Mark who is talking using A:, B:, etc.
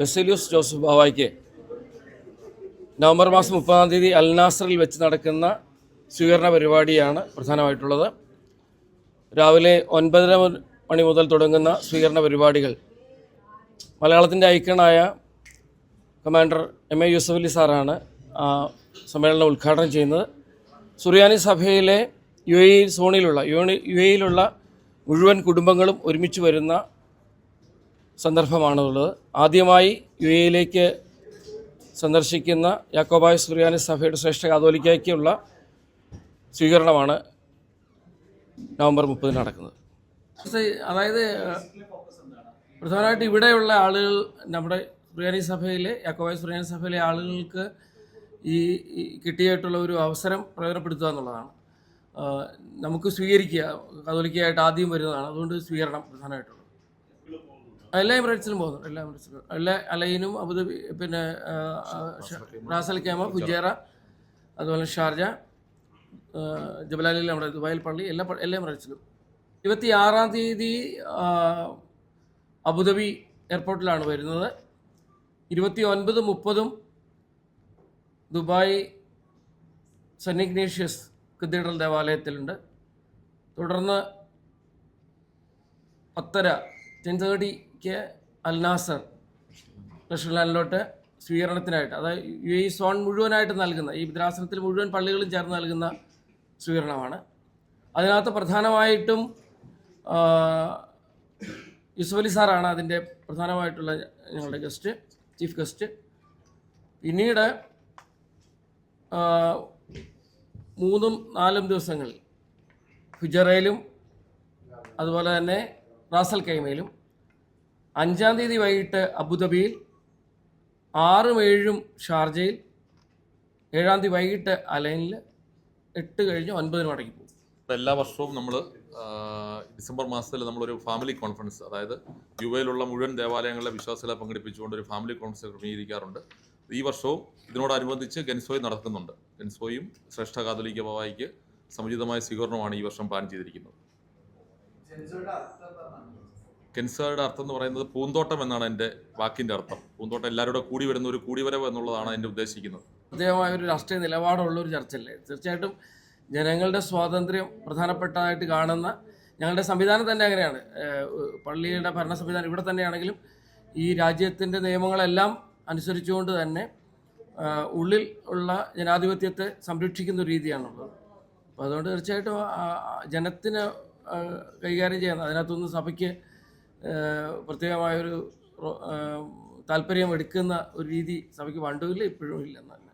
A: Baselios Joseph ബാവായ്ക്ക് November മാസം മുപ്പതാം തീയതി അൽനാസറിൽ വെച്ച് നടക്കുന്ന സ്വീകരണ പരിപാടിയാണ് പ്രധാനമായിട്ടുള്ളത്. രാവിലെ ഒൻപതര മണി മുതൽ തുടങ്ങുന്ന സ്വീകരണ പരിപാടികൾ. മലയാളത്തിന്റെ ഐക്കണായ commander M A Yusuf Ali സാറാണ് ആ സമ്മേളനം ഉദ്ഘാടനം ചെയ്യുന്നത്. സുറിയാനി സഭയിലെ യു എ സോണിലുള്ള യു എ എയിലുള്ള മുഴുവൻ കുടുംബങ്ങളും ഒരുമിച്ച് വരുന്ന സന്ദർഭമാണുള്ളത്. ആദ്യമായി യു എയിലേക്ക് സന്ദർശിക്കുന്ന യാക്കോബായ സുറിയാനി സഭയുടെ ശ്രേഷ്ഠ കാതോലിക്കയ്ക്കുള്ള സ്വീകരണമാണ് നവംബർ മുപ്പതിന് നടക്കുന്നത്. അതായത് പ്രധാനമായിട്ട് ഇവിടെയുള്ള ആളുകൾ നമ്മുടെ സുറിയാനി സഭയിലെ യാക്കോബായ സുറിയാനി സഭയിലെ ആളുകൾക്ക് ഈ കിട്ടിയായിട്ടുള്ള ഒരു അവസരം പ്രയോജനപ്പെടുത്തുക എന്നുള്ളതാണ്. നമുക്ക് സ്വീകരിക്കുക കാതോലിക്കയായിട്ട് ആദ്യം വരുന്നതാണ്. അതുകൊണ്ട് സ്വീകരണം പ്രധാനമായിട്ടുള്ളത്. എല്ലാ എമിറേറ്റ്സിലും പോകുന്നു. എല്ലാ എമിറേറ്റ്സിലും. എല്ലാ അലൈനും അബുദാബി പിന്നെ നാസൽ ക്യാമ ഫുജേറ അതുപോലെ ഷാർജ ജബലാലിൽ നമ്മുടെ ദുബായിൽ പള്ളി എല്ലാ എല്ലാ എമിറേറ്റ്സിലും. ഇരുപത്തി ആറാം തീയതി അബുദാബി എയർപോർട്ടിലാണ് വരുന്നത്. ഇരുപത്തി ഒൻപതും മുപ്പതും ദുബായ് സെന്റ് ഇഗ്നേഷ്യസ് കത്തീഡ്രൽ ദേവാലയത്തിലുണ്ട്. തുടർന്ന് പത്തര ടെൻ തേർട്ടിക്ക് അൽനാസർ സ്വീകരണത്തിനായിട്ട് അതായത് യു എ സോൺ മുഴുവനായിട്ട് നൽകുന്ന ഈ ഭദ്രാസനത്തിൽ മുഴുവൻ പള്ളികളും ചേർന്ന് നൽകുന്ന സ്വീകരണമാണ്. അതിനകത്ത് പ്രധാനമായിട്ടും യൂസഫ് അലി സാറാണ് അതിന്റെ പ്രധാനമായിട്ടുള്ള ഞങ്ങളുടെ ഗസ്റ്റ് ചീഫ് ഗസ്റ്റ്. പിന്നീട് മൂന്നും നാലും ദിവസങ്ങളിൽ ഹുജറയിലും അതുപോലെ തന്നെ റാസൽ കൈമയിലും അഞ്ചാം തീയതി വൈകിട്ട് അബുദാബിയിൽ ആറും ഏഴും ഷാർജയിൽ ഏഴാം തീയതി വൈകിട്ട് അലൈനിൽ എട്ട് കഴിഞ്ഞ് ഒൻപതിന് മടങ്ങി പോകും.
B: എല്ലാ വർഷവും നമ്മൾ ഡിസംബർ മാസത്തിൽ നമ്മളൊരു ഫാമിലി കോൺഫറൻസ് അതായത് യു എയിലുള്ള മുഴുവൻ ദേവാലയങ്ങളിലെ വിശ്വാസികളെ പങ്കെടുപ്പിച്ചുകൊണ്ട് ഒരു ഫാമിലി കോൺഫറൻസ് ക്രമീകരിക്കാറുണ്ട്. ഈ വർഷവും ഇതിനോടനുബന്ധിച്ച് ഗൻസോയി നടക്കുന്നുണ്ട് ഗൻസോയും ശ്രേഷ്ഠ കാതലിക ബാവായിക്ക് സമുചിതമായ സ്വീകരണമാണ് ഈ വർഷം പ്ലാൻ ചെയ്തിരിക്കുന്നത്. കെൻസയുടെ അർത്ഥം എന്ന് പറയുന്നത് പൂന്തോട്ടം എന്നാണ് എന്റെ വാക്കിന്റെ അർത്ഥം. പൂന്തോട്ടം എല്ലാവരുടെ കൂടി വരുന്ന ഒരു കൂടിവരവ് എന്നുള്ളതാണ് എന്റെ ഉദ്ദേശിക്കുന്നത്.
A: പ്രത്യേകമായ ഒരു രാഷ്ട്രീയ നിലപാടുള്ള ഒരു ചർച്ചയല്ലേ? തീർച്ചയായിട്ടും ജനങ്ങളുടെ സ്വാതന്ത്ര്യം പ്രധാനപ്പെട്ടതായിട്ട് കാണുന്ന ഞങ്ങളുടെ സംവിധാനം തന്നെ അങ്ങനെയാണ്. പള്ളിയുടെ ഭരണ സംവിധാനം ഇവിടെ തന്നെയാണെങ്കിലും ഈ രാജ്യത്തിന്റെ നിയമങ്ങളെല്ലാം അനുസരിച്ചുകൊണ്ട് തന്നെ ഉള്ളിൽ ഉള്ള ജനാധിപത്യത്തെ സംരക്ഷിക്കുന്ന രീതിയാണുള്ളത്. അപ്പോൾ അതുകൊണ്ട് തീർച്ചയായിട്ടും ജനത്തിന് കൈകാര്യം ചെയ്യുന്ന അതിനകത്തൊന്നും സഭയ്ക്ക് പ്രത്യേകമായൊരു താല്പര്യം എടുക്കുന്ന ഒരു രീതി സഭയ്ക്ക് പണ്ടുമില്ല ഇപ്പോഴും ഇല്ല എന്നല്ല